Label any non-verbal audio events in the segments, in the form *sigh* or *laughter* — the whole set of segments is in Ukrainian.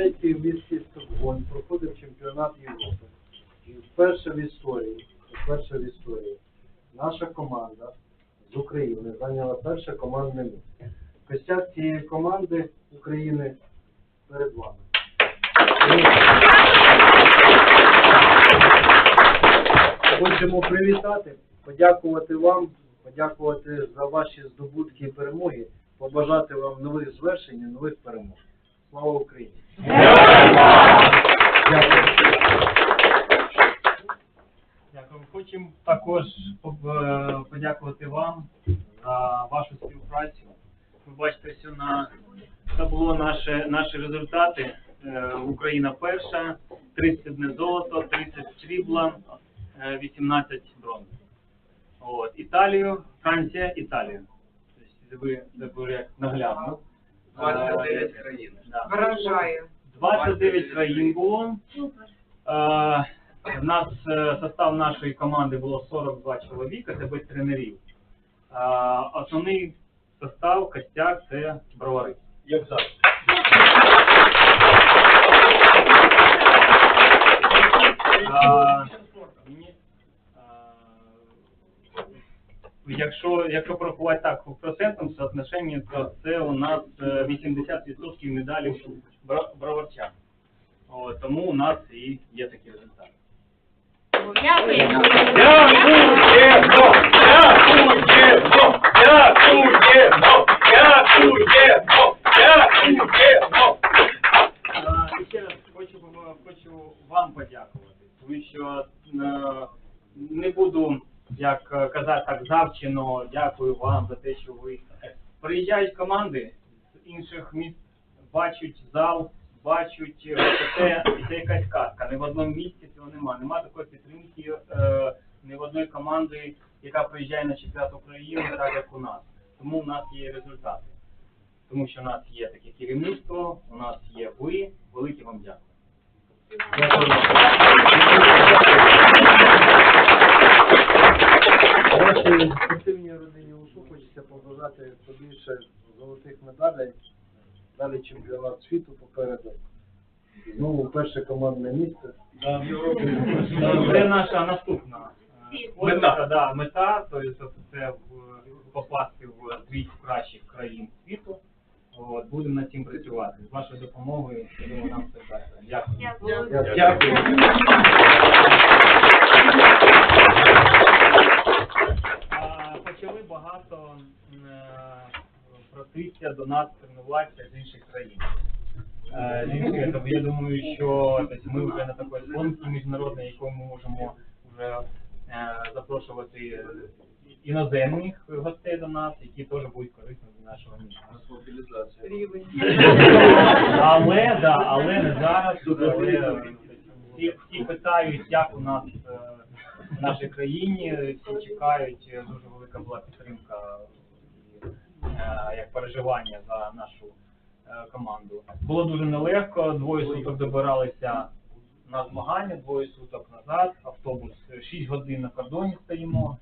Швеції в місті Стокгольм проходив чемпіонат Європи. І вперше в історії, вперше в історії наша команда з України зайняла перше командне місце. Костяк цієї команди України перед вами. Хочемо привітати, подякувати вам, подякувати за ваші здобутки і перемоги, побажати вам нових звершень і нових перемог. Слава Україні! Дякую. Дякую. Хочемо також е, подякувати вам за вашу співпрацю. Ви бачите, що на табло наші, наші результати. Е, Україна перша, 31 золото, 30 срібла, е, 18 бронз. От. Італію, Франція, Італія. Тобто ви як наглядно. 29 країн. Вражає. Вражаю. 29 країн було. Е, У нас е, состав нашої команди було 42 чоловіка, це без тренерів. Е, Основний состав, костяк це бровари. Як завжди. Е, ні, е, Якщо, якщо порахувати так в процентному соотношенні, то це у нас е, 80% медалів бра- броварчан. Тому у нас і є такі результати. Дякуємо! Дякуємо! Дякуємо! Дякуємо! Дякуємо! Дякуємо! І ще раз хочу, хочу вам подякувати, тому що е, не буду, як е, казати так завчено, дякую вам за те, що ви приїжджають команди з інших міст, бачать зал, бачать е, що це, це якась казка. Не в одному місці цього немає. Нема такої підтримки е, ні в одної команди, яка приїжджає на чемпіонат України, так як у нас. Тому в нас є результати. Тому що у нас є таке керівництво, у нас є ви. Велике вам дякую. Вашій спортивній родині УСУ хочеться побажати побільше золотих медалей. Далі чемпіонат світу попереду. Знову перше командне місце. Це наша наступна е, Мета. мета, да, мета, тобто це в- попасти в трійку кращих країн світу. От, будемо над цим працювати. З вашою допомогою, я думаю, нам все вдасться. Дякую. Дякую. Дякую. Проситися до нас тренуватися з інших країн. Е, Я думаю, що тобто, ми вже на такій гонці міжнародній, яку ми можемо вже е, запрошувати іноземних гостей до нас, які теж будуть корисні для нашого міста. Рівень. Але, да, але не зараз. Але, всі, всі питають, як у нас е, в нашій країні, всі чекають, е, дуже велика була підтримка як переживання за нашу е, команду. Було дуже нелегко, двоє суток добиралися на змагання, двоє суток назад, автобус 6 годин на кордоні стоїмо.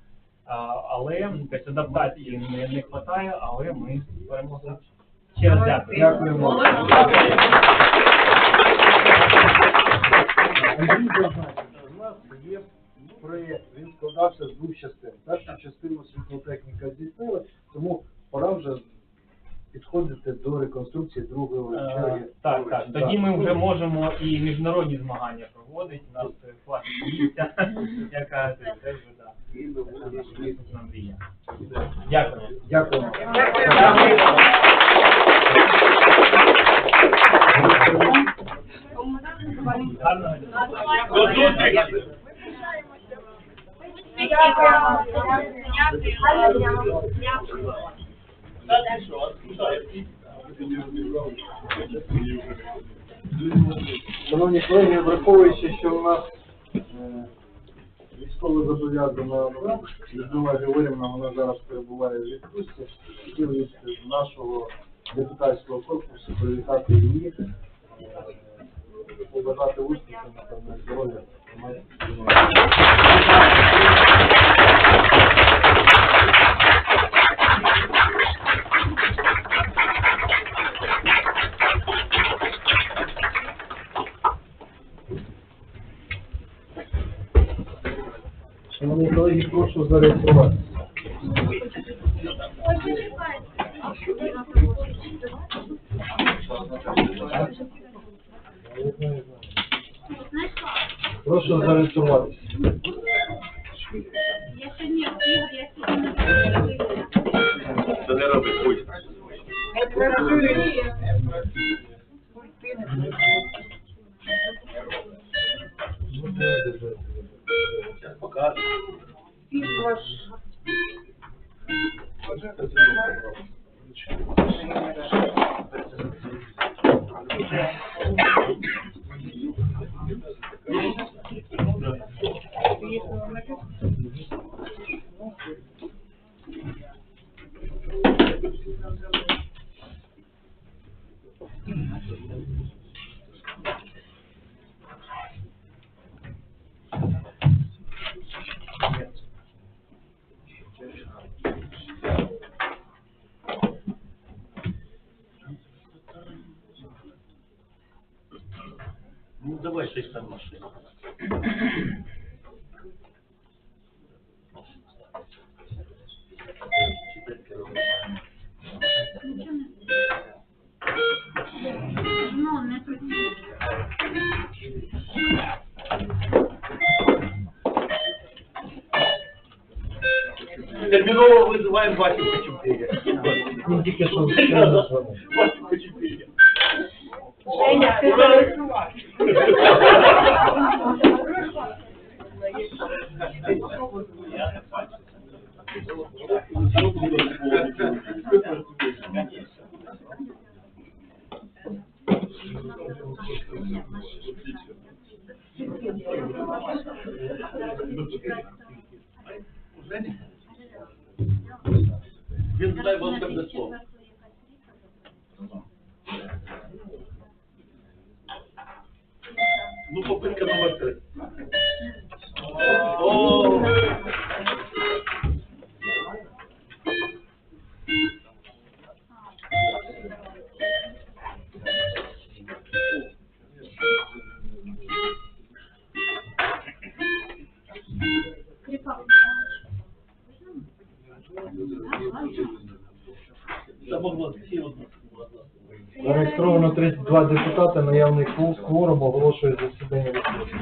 Але якось адаптації не, не вистачає, але ми перемогли. Ще раз дякую. Дякуємо. В нас є проєкт, він складався з двох частин. Першу частину світлотехніка здійснила, тому пора вже підходити до реконструкції другої Е, черги. Так, так. Тоді ми вже можемо і міжнародні змагання проводити. У нас е, класні місця, *laughs* яка це вже да. Це наша наступна мрія. Дякую. Шановні колеги, враховуючи, що у нас е, військово зобов'язана Людмила Григорівна, вона зараз перебуває в відпустці, хотів від нашого депутатського корпусу привітати її, е, побажати успіху, напевно, здоров'я. Колеги, прошу зареєструватися. Прошу зареєструватися. Терміново визиваємо Васю Кочубея. Він тільки що щойно дзвонив. Васю Кочубея. Женя, ти зареєстрував. Він from this one. Зареєстровано 32 депутати, наявний кво- кворум оголошує засідання відкритим.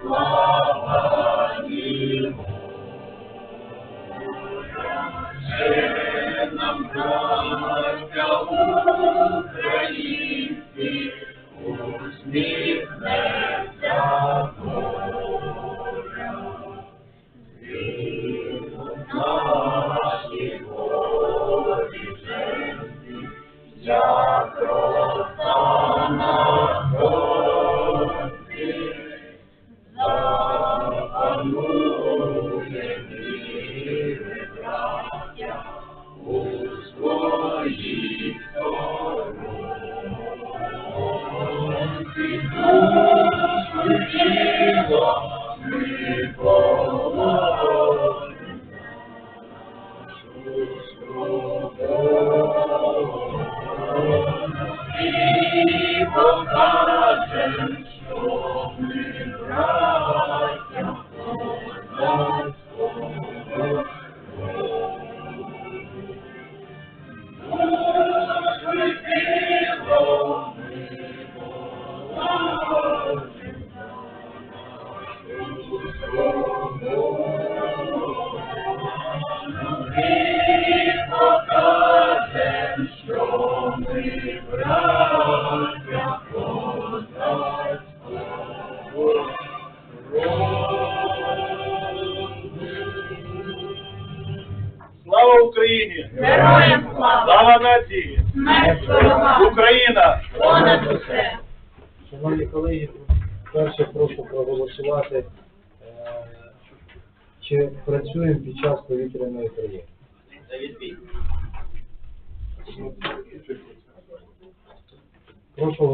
Слава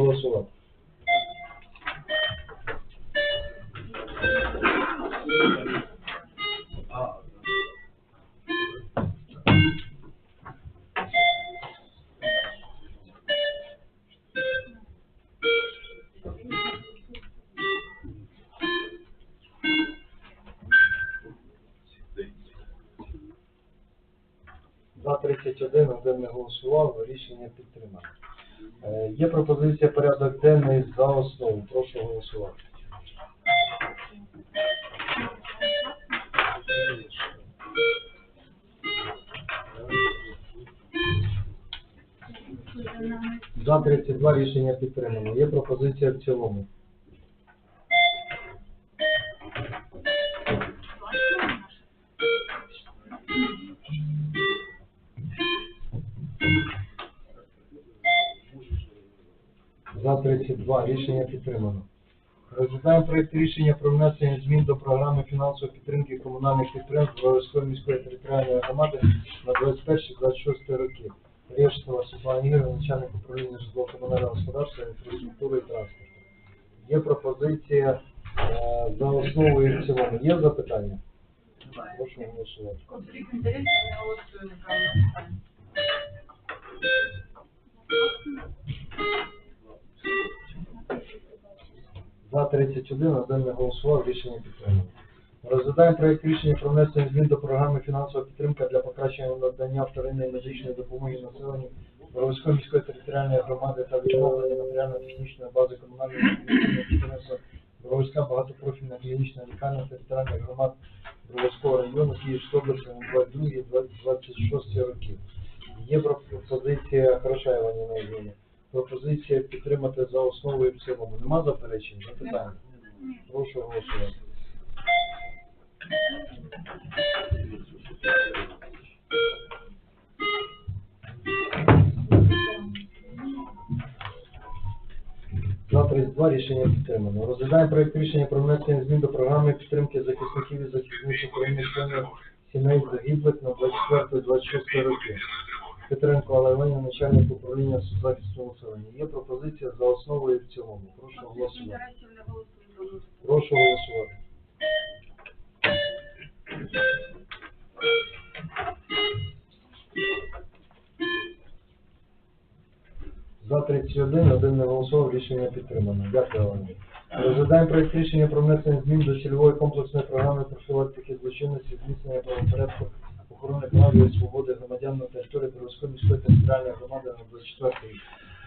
Прошу голосувати. За 31, один не голосував, рішення підтримано. Е, Є пропозиція порядок денний за основу. Прошу голосувати. За 32 рішення підтримано. Є пропозиція в цілому. 32 рішення підтримано. Розглядаємо проєкт рішення про внесення змін до програми фінансової підтримки комунальних підприємств Броварської міської територіальної громади на 21-26 роки. Рештова Світлана Ігорівна, начальник управління житлово-комунального господарства, інфраструктури і транспорту. Є пропозиція е, за основу і в цілому. Є запитання? Прошу голосувати. Конфлікт інтересів не голосує неправильно питання. За 31, один голосував, рішення підтримано. Розглядаємо проєкт рішення про внесення змін до програми фінансова підтримка для покращення надання вторинної медичної допомоги населенню Боровської міської територіальної громади та відновлення матеріально-технічної бази комунального підприємства Боровська багатопрофільна клінічна лікарня територіальних громад Боровського району Київської області на 22-26 років. Є пропозиція Хорошаєва Ніна Євгенівна. Пропозиція підтримати за основу і в цілому. Нема заперечень? Запитання? Прошу голосувати. За 32 рішення підтримано. Розглядаємо проєкт рішення про внесення змін до програми підтримки захисників і захисниць України членів сімей загиблих на 24-26 роки. Петренко Олег Іванівна, начальник управління соцзахисту населення. Є пропозиція за основу і в цілому. Прошу голосувати. Прошу голосувати. За 31, один не голосував, рішення підтримано. Дякую вам. Розглядаємо проєкт рішення про внесення змін до цільової комплексної програми профілактики злочинності, зміцнення правопорядку, охорони прав і свободи громадян на території Кривоської міської територіальної громади на 24 рік.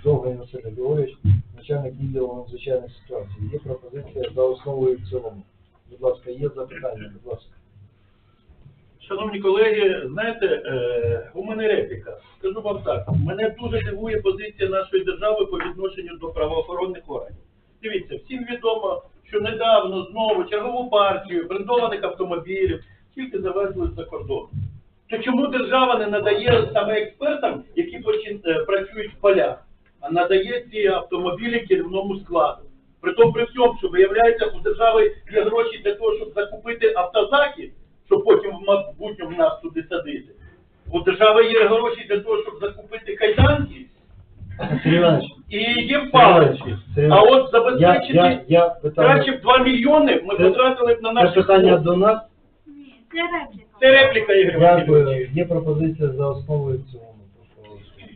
Довгий Василь Григорович, начальник відділу надзвичайних ситуацій. Є пропозиція за основу і в цілому. Будь ласка, є запитання, будь ласка. Шановні колеги, знаєте, е, у мене репліка. Скажу вам так, мене дуже дивує позиція нашої держави по відношенню до правоохоронних органів. Дивіться, всім відомо, що недавно знову чергову партію брендованих автомобілів тільки завезли з-за кордону. То чому держава не надає саме експертам, які е, працюють в полях, а надає ці автомобілі керівному складу? Притом при всьому, що виявляється, у держави є гроші для того, щоб закупити автозаки, щоб потім в майбутньому нас туди садити. У держави є гроші для того, щоб закупити кайданки і є палички. А от я, забезпечити я, я питання, краще б 2 мільйони ми потратили б на це наші питання до нас. Це репліка. Це репліка Ігор Дякую. Є пропозиція за основу і в цілому. Прошу голосувати.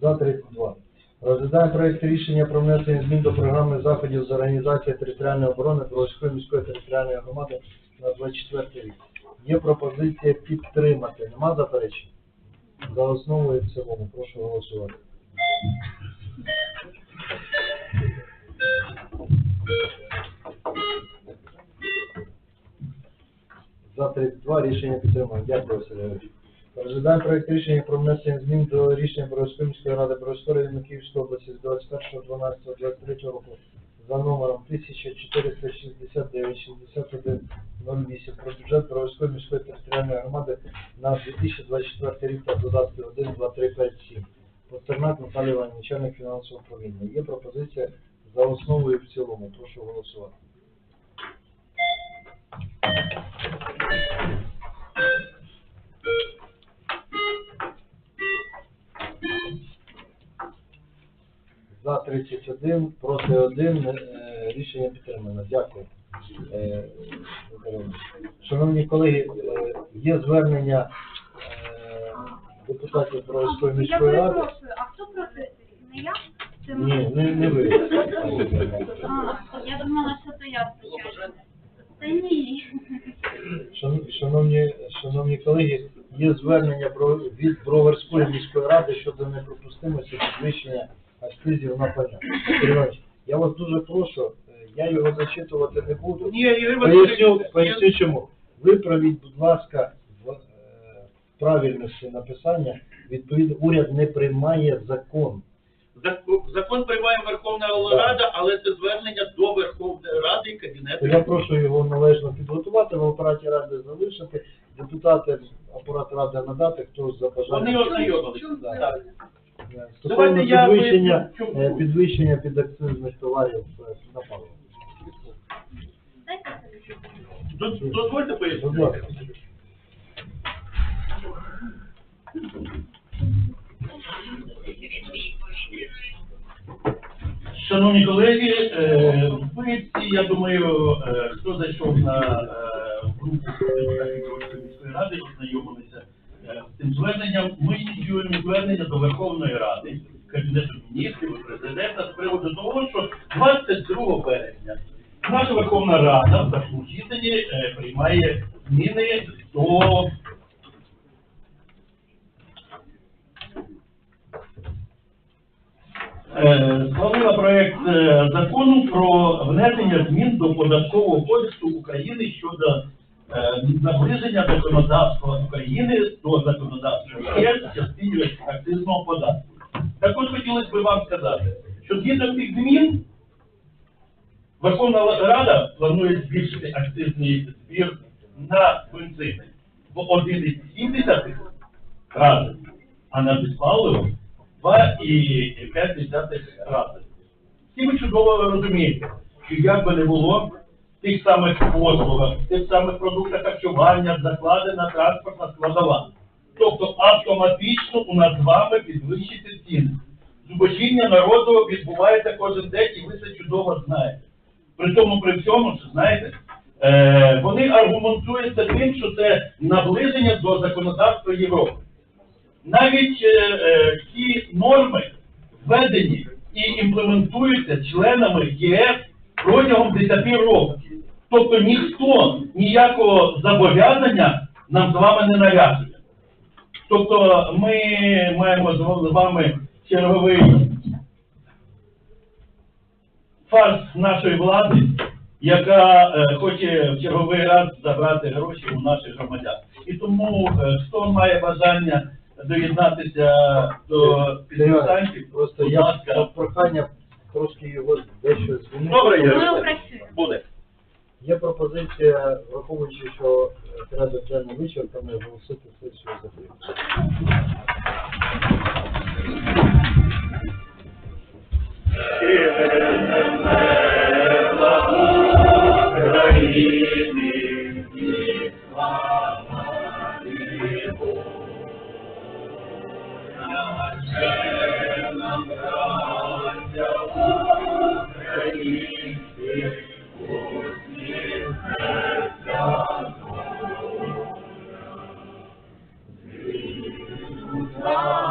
За 32. Розглядаємо проєкт рішення про внесення змін до програми заходів з організації територіальної оборони Бровської міської територіальної громади на 24 рік. Є пропозиція підтримати. Нема заперечень? За основу і в цілому. Прошу голосувати. За 32 рішення підтримано. Дякую, Василь Григорович. Розглядаємо проєкт рішення про внесення змін до рішення Боровської міської ради Боровської району Київської області з 21.12.23 року за номером 1469 61 08 про бюджет Броварської міської територіальної громади на 2024 рік та додатки 1, 2, 3, 5, 7. Пастернак Наталія Іванівна, начальник фінансового управління. Є пропозиція за основу і в цілому. Прошу голосувати. За 31, проти 1, е, рішення підтримано. Дякую. Е. Шановні колеги, е, є звернення депутатів Броварської Я міської ради. перепрошую, а хто проти? Не я? Це ми? Ні, не, не ви. А, я думала, що то я спочатку. Та ні. Шан- Шановні, шановні колеги, є звернення про- від Броварської міської ради щодо неприпустимості підвищення акцизів на пальне. Сергій Іванович, я вас дуже прошу, е, я його зачитувати не буду. Ні, Ігор Поясню, Васильович, поясню чому. Виправіть, будь ласка, правильності написання. Відповідно, уряд не приймає закон. Закон приймає Верховна Рада, але це звернення до Верховної Ради і Кабінету. я прошу його належно підготувати, в апараті ради залишити, депутати апарат ради надати, хто забажає. Вони ознайомилися. Так. Стосовно Давайте я підвищення, поясню, чому. е, підвищення підакцизних товарів е, на паливо. Дозвольте Будь пояснити. ласка. Шановні колеги, е, ви всі, я думаю, е, хто зайшов на е, групу депутатів міської ради, ознайомилися е, з цим зверненням. Ми ініціюємо звернення до Верховної Ради, Кабінету міністрів, і президента з приводу того, що 22 березня наша Верховна Рада в читанні е, приймає зміни до Е, схвалила проект е, закону про внесення змін до податкового кодексу України щодо е, наближення законодавства України до законодавства ЄС в частині акцизного податку. Також хотілося б вам сказати, що згідно цих змін Верховна Рада планує збільшити акцизний збір на бензин в 1,7 рази, а на безпаливо 2,5 рази. Всі ви чудово розумієте, що як би не було, в тих самих послугах, в тих самих продуктах харчування закладена транспортна складова. Тобто автоматично у нас з вами підвищити ціни. Зубожіння народу відбувається кожен день, і ви це чудово знаєте. При тому, при всьому, що знаєте, е, вони аргументуються тим, що це наближення до законодавства Європи навіть е, е, ті норми введені і імплементуються членами ЄС протягом 10 років. Тобто ніхто ніякого зобов'язання нам з вами не нав'язує. Тобто ми маємо з вами черговий фарс нашої влади, яка е, хоче в черговий раз забрати гроші у наших громадян. І тому е, хто має бажання доєднатися до підписантів, Просто я ласка. прохання трошки його дещо змінити. Добре, опрацюємо. Буде. Є пропозиція, враховуючи, що е, порядок денний вичерпаний, оголосити сесію закритою. Е, God.